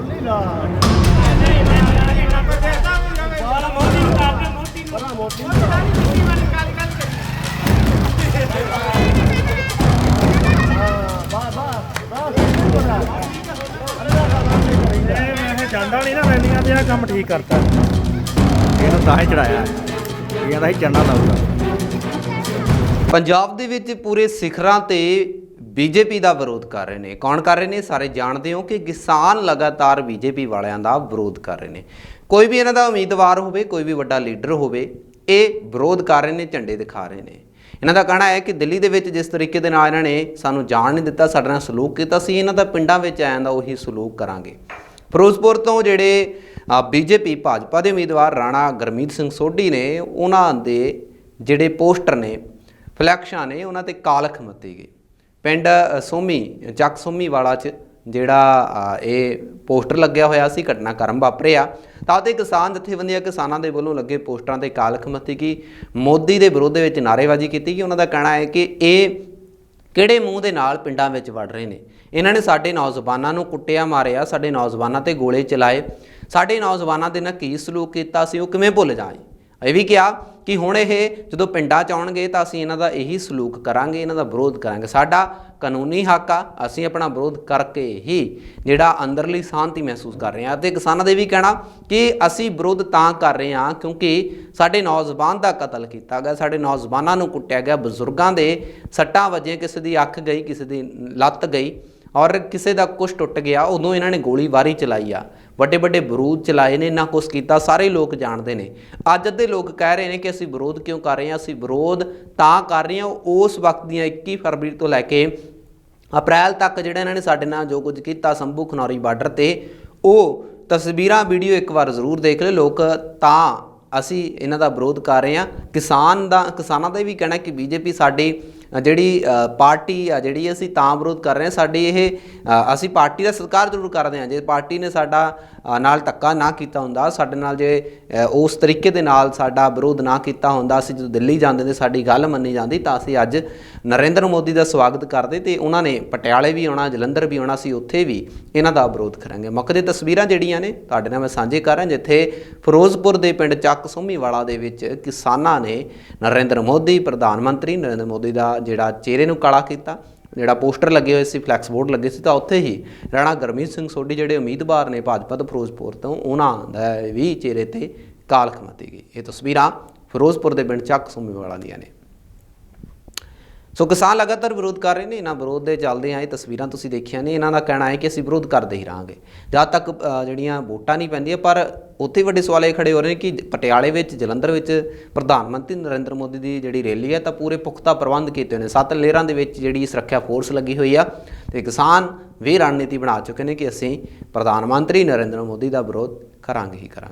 ਬੋਲੀ ਇਹ ਨਹੀਂ ਨਾ ਰੈਲੀਆਂ ਤੇ ਆ ਕੰਮ ਠੀਕ ਕਰਤਾ ਇਹਨੂੰ ਤਾਂ ਹੀ ਚੜਾਇਆ ਇਹ ਕਹਿੰਦਾ ਸੀ ਚੰਡਾ ਲਾਊਗਾ ਪੰਜਾਬ ਦੇ ਵਿੱਚ ਪੂਰੇ ਸਿਖਰਾਂ ਤੇ ਬੀਜੇਪੀ ਦਾ ਵਿਰੋਧ ਕਰ ਰਹੇ ਨੇ। ਕੌਣ ਕਰ ਰਹੇ ਨੇ? ਸਾਰੇ ਜਾਣਦੇ ਹੋ ਕਿ ਕਿਸਾਨ ਲਗਾਤਾਰ ਬੀਜੇਪੀ ਵਾਲਿਆਂ ਦਾ ਵਿਰੋਧ ਕਰ ਰਹੇ ਨੇ। ਕੋਈ ਵੀ ਇਹਨਾਂ ਦਾ ਉਮੀਦਵਾਰ ਹੋਵੇ, ਕੋਈ ਵੀ ਵੱਡਾ ਲੀਡਰ ਹੋਵੇ, ਇਹ ਵਿਰੋਧ ਕਰ ਰਹੇ ਨੇ, ਝੰਡੇ ਦਿਖਾ ਰਹੇ ਨੇ। ਇਹਨਾਂ ਦਾ ਕਹਿਣਾ ਹੈ ਕਿ ਦਿੱਲੀ ਦੇ ਵਿੱਚ ਜਿਸ ਤਰੀਕੇ ਦੇ ਨਾਲ ਇਹਨਾਂ ਨੇ ਸਾਨੂੰ ਜਾਣ ਨਹੀਂ ਦਿੱਤਾ, ਸਾਡੇ ਨਾਲ ਸਲੂਕ ਕੀਤਾ ਸੀ ਇਹਨਾਂ ਦਾ ਪਿੰਡਾਂ ਵਿੱਚ ਆਇਆਂ ਦਾ ਉਹੀ ਸਲੂਕ ਕਰਾਂਗੇ। ਫਿਰੋਜ਼ਪੁਰ ਤੋਂ ਜਿਹੜੇ ਬੀਜੇਪੀ, ਭਾਜਪਾ ਦੇ ਉਮੀਦਵਾਰ ਰਾਣਾ ਗਰਮੀਤ ਸਿੰਘ ਸੋਢੀ ਨੇ, ਉਹਨਾਂ ਦੇ ਜਿਹੜੇ ਪੋਸਟਰ ਨੇ, ਫਲੈਕਸ਼ਾਂ ਨੇ, ਉਹਨਾਂ ਤੇ ਕਾਲਖ ਮੱਤੀ ਗਈ ਪਿੰਡ ਸੋਮੀ ਚੱਕ ਸੋਮੀ ਵਾਲਾ ਚ ਜਿਹੜਾ ਇਹ ਪੋਸਟਰ ਲੱਗਿਆ ਹੋਇਆ ਸੀ ਘਟਨਾਕ੍ਰਮ ਵਾਪਰਿਆ ਤਾਂ ਉਹਦੇ ਕਿਸਾਨ ਜਥੇਬੰਦੀਆਂ ਕਿਸਾਨਾਂ ਦੇ ਵੱਲੋਂ ਲੱਗੇ ਪੋਸਟਰਾਂ ਤੇ ਕਾਲਖ ਮੱਤੀ ਗਈ। ਮੋਦੀ ਦੇ ਵਿਰੋਧ ਦੇ ਵਿੱਚ ਨਾਅਰੇਬਾਜ਼ੀ ਕੀਤੀ ਕਿ ਉਹਨਾਂ ਦਾ ਕਹਿਣਾ ਹੈ ਕਿ ਇਹ ਕਿਹੜੇ ਮੂੰਹ ਦੇ ਨਾਲ ਪਿੰਡਾਂ ਵਿੱਚ ਵੜ ਰਹੇ ਨੇ? ਇਹਨਾਂ ਨੇ ਸਾਡੇ ਨੌਜਵਾਨਾਂ ਨੂੰ ਕੁੱਟਿਆ ਮਾਰਿਆ, ਸਾਡੇ ਨੌਜਵਾਨਾਂ ਤੇ ਗੋਲੇ ਚਲਾਏ। ਸਾਡੇ ਨੌਜਵਾਨਾਂ ਦੇ ਨਾਲ ਕੀ ਸਲੂਕ ਕੀਤਾ ਸੀ, ਉਹ ਕਿਵੇਂ ਭੁੱਲ ਜਾਏ ਇਹ ਵੀ ਕਿਹਾ ਕਿ ਹੁਣ ਇਹ ਜਦੋਂ ਪਿੰਡਾਂ ਚ ਆਉਣਗੇ ਤਾਂ ਅਸੀਂ ਇਹਨਾਂ ਦਾ ਇਹੀ ਸਲੂਕ ਕਰਾਂਗੇ, ਇਹਨਾਂ ਦਾ ਵਿਰੋਧ ਕਰਾਂਗੇ। ਸਾਡਾ ਕਾਨੂੰਨੀ ਹੱਕ ਆ, ਅਸੀਂ ਆਪਣਾ ਵਿਰੋਧ ਕਰਕੇ ਹੀ ਜਿਹੜਾ ਅੰਦਰਲੀ ਸ਼ਾਂਤੀ ਮਹਿਸੂਸ ਕਰ ਰਹੇ ਹਾਂ। ਤੇ ਕਿਸਾਨਾਂ ਦੇ ਵੀ ਕਹਿਣਾ ਕਿ ਅਸੀਂ ਵਿਰੋਧ ਤਾਂ ਕਰ ਰਹੇ ਹਾਂ ਕਿਉਂਕਿ ਸਾਡੇ ਨੌਜਵਾਨ ਦਾ ਕਤਲ ਕੀਤਾ ਗਿਆ, ਸਾਡੇ ਨੌਜਵਾਨਾਂ ਨੂੰ ਕੁੱਟਿਆ ਗਿਆ, ਬਜ਼ੁਰਗਾਂ ਦੇ ਸੱਟਾਂ ਵਜੇ ਕਿਸੇ ਦੀ ਅੱਖ ਗਈ, ਕਿਸੇ ਦੀ ਲੱਤ ਗਈ। ਔਰ ਕਿਸੇ ਦਾ ਕੁਛ ਟੁੱਟ ਗਿਆ, ਉਦੋਂ ਇਹਨਾਂ ਨੇ ਗੋਲੀਬਾਰੀ ਚਲਾਈ ਆ। ਵੱਡੇ ਵੱਡੇ ਬਰੂਦ ਚਲਾਏ ਨੇ ਨਾ ਕੁਛ ਕੀਤਾ, ਸਾਰੇ ਲੋਕ ਜਾਣਦੇ ਨੇ। ਅੱਜ ਅੱਧੇ ਲੋਕ ਕਹਿ ਰਹੇ ਨੇ ਕਿ ਅਸੀਂ ਵਿਰੋਧ ਕਿਉਂ ਕਰ ਰਹੇ ਹਾਂ? ਅਸੀਂ ਵਿਰੋਧ ਤਾਂ ਕਰ ਰਹੇ ਹਾਂ, ਉਸ ਵਕਤ ਦੀਆਂ 21 ਫਰਵਰੀ ਤੋਂ ਲੈ ਕੇ ਅਪ੍ਰੈਲ ਤੱਕ ਜਿਹੜਾ ਇਹਨਾਂ ਨੇ ਸਾਡੇ ਨਾਲ ਜੋ ਕੁਝ ਕੀਤਾ ਸੰਭੂ ਖਨੌਰੀ ਬਾਰਡਰ ਤੇ, ਉਹ ਤਸਵੀਰਾਂ, ਵੀਡੀਓ ਇੱਕ ਵਾਰ ਜ਼ਰੂਰ ਦੇਖ ਲਿਓ। ਲੋਕ ਤਾਂ ਅਸੀਂ ਇਹਨਾਂ ਦਾ ਵਿਰੋਧ ਕਰ ਰਹੇ ਹਾਂ। ਕਿਸਾਨ ਦਾ, ਕਿਸਾਨਾਂ ਦਾ ਇਹ ਵੀ ਕਹਿਣਾ ਕਿ ਬੀਜੇਪੀ ਸਾਡੀ ਜਿਹੜੀ ਪਾਰਟੀ ਆ ਜਿਹੜੀ ਅਸੀਂ ਤਾਂ ਵਿਰੋਧ ਕਰ ਰਹੇ ਹਾਂ, ਸਾਡੀ ਇਹ ਅਸੀਂ ਪਾਰਟੀ ਦਾ ਸਤਿਕਾਰ ਜ਼ਰੂਰ ਕਰਦੇ ਹਾਂ। ਜੇ ਪਾਰਟੀ ਨੇ ਸਾਡਾ ਨਾਲ ਧੱਕਾ ਨਾ ਕੀਤਾ ਹੁੰਦਾ, ਸਾਡੇ ਨਾਲ ਜੇ ਉਸ ਤਰੀਕੇ ਦੇ ਨਾਲ ਸਾਡਾ ਵਿਰੋਧ ਨਾ ਕੀਤਾ ਹੁੰਦਾ, ਅਸੀਂ ਜਦੋਂ ਦਿੱਲੀ ਜਾਂਦੇ ਤੇ ਸਾਡੀ ਗੱਲ ਮੰਨੀ ਜਾਂਦੀ, ਤਾਂ ਅਸੀਂ ਅੱਜ ਨਰਿੰਦਰ ਮੋਦੀ ਦਾ ਸਵਾਗਤ ਕਰਦੇ ਤੇ ਉਹਨਾਂ ਨੇ ਪਟਿਆਲੇ ਵੀ ਆਉਣਾ, ਜਲੰਧਰ ਵੀ ਆਉਣਾ ਸੀ ਉੱਥੇ ਵੀ ਇਹਨਾਂ ਦਾ ਵਿਰੋਧ ਕਰਾਂਗੇ। ਮੁੱਖ ਦੇ ਤਸਵੀਰਾਂ ਜਿਹੜੀਆਂ ਨੇ, ਤੁਹਾਡੇ ਨਾਲ ਮੈਂ ਸਾਂਝੇ ਕਰ ਰਿਹਾ, ਜਿੱਥੇ ਫਿਰੋਜ਼ਪੁਰ ਦੇ ਪਿੰਡ ਚੱਕ ਸੋਮੀਵਾਲਾ ਦੇ ਵਿੱਚ ਕਿਸਾਨਾਂ ਨੇ ਨਰਿੰਦਰ ਮੋਦੀ, ਪ੍ਰਧਾਨ ਮੰਤਰੀ ਨਰਿੰਦਰ ਮੋਦੀ ਦਾ ਜਿਹੜਾ ਚਿਹਰੇ ਨੂੰ ਕਾਲਾ ਕੀਤਾ, ਜਿਹੜਾ ਪੋਸਟਰ ਲੱਗੇ ਹੋਏ ਸੀ, ਫਲੈਕਸ ਬੋਰਡ ਲੱਗੇ ਸੀ, ਤਾਂ ਉੱਥੇ ਹੀ ਰਾਣਾ ਗਰਮੀਤ ਸਿੰਘ ਸੋਢੀ ਜਿਹੜੇ ਉਮੀਦਵਾਰ ਨੇ ਭਾਜਪਾ ਤੋਂ ਫਿਰੋਜ਼ਪੁਰ ਤੋਂ, ਉਹਨਾਂ ਦਾ ਵੀ ਚਿਹਰੇ ਤੇ ਕਾਲ ਮੱਤੀ ਗਈ। ਇਹ ਤਸਵੀਰਾਂ ਫਿਰੋਜ਼ਪੁਰ ਦੇ ਪਿੰਡ ਚੱਕ ਸੋਮੀਵਾਲਾ ਦੀਆਂ ਨੇ। ਸੋ ਕਿਸਾਨ ਲਗਾਤਾਰ ਵਿਰੋਧ ਕਰ ਰਹੇ ਨੇ, ਇਹਨਾਂ ਵਿਰੋਧ ਦੇ ਚੱਲਦੇ ਆ ਇਹ ਤਸਵੀਰਾਂ ਤੁਸੀਂ ਦੇਖੀਆਂ ਨੇ, ਇਹਨਾਂ ਦਾ ਕਹਿਣਾ ਹੈ ਕਿ ਅਸੀਂ ਵਿਰੋਧ ਕਰਦੇ ਹੀ ਰਹਾਂਗੇ। ਜਦ ਤੱਕ ਜਿਹੜੀਆਂ ਵੋਟਾਂ ਨਹੀਂ ਪੈਂਦੀਆਂ, ਪਰ ਉੱਥੇ ਵੱਡੇ ਸਵਾਲ ਇਹ ਖੜੇ ਹੋ ਰਹੇ ਨੇ ਕਿ ਪਟਿਆਲੇ ਵਿੱਚ, ਜਲੰਧਰ ਵਿੱਚ ਪ੍ਰਧਾਨ ਮੰਤਰੀ ਨਰਿੰਦਰ ਮੋਦੀ ਦੀ ਜਿਹੜੀ ਰੈਲੀ ਹੈ, ਤਾਂ ਪੂਰੇ ਪੁਖਤਾ ਪ੍ਰਬੰਧ ਕੀਤੇ ਹੋਏ ਨੇ। ਸੱਤ ਲੇਅਰਾਂ ਦੇ ਵਿੱਚ ਜਿਹੜੀ ਸੁਰੱਖਿਆ ਫੋਰਸ ਲੱਗੀ ਹੋਈ ਆ, ਤੇ ਕਿਸਾਨ ਵੀ ਰਣਨੀਤੀ ਬਣਾ ਚੁੱਕੇ ਨੇ ਕਿ ਅਸੀਂ ਪ੍ਰਧਾਨ ਮੰਤਰੀ ਨਰਿੰਦਰ ਮੋਦੀ ਦਾ ਵਿਰੋਧ ਕਰਾਂਗੇ ਹੀ ਕਰਾਂਗੇ।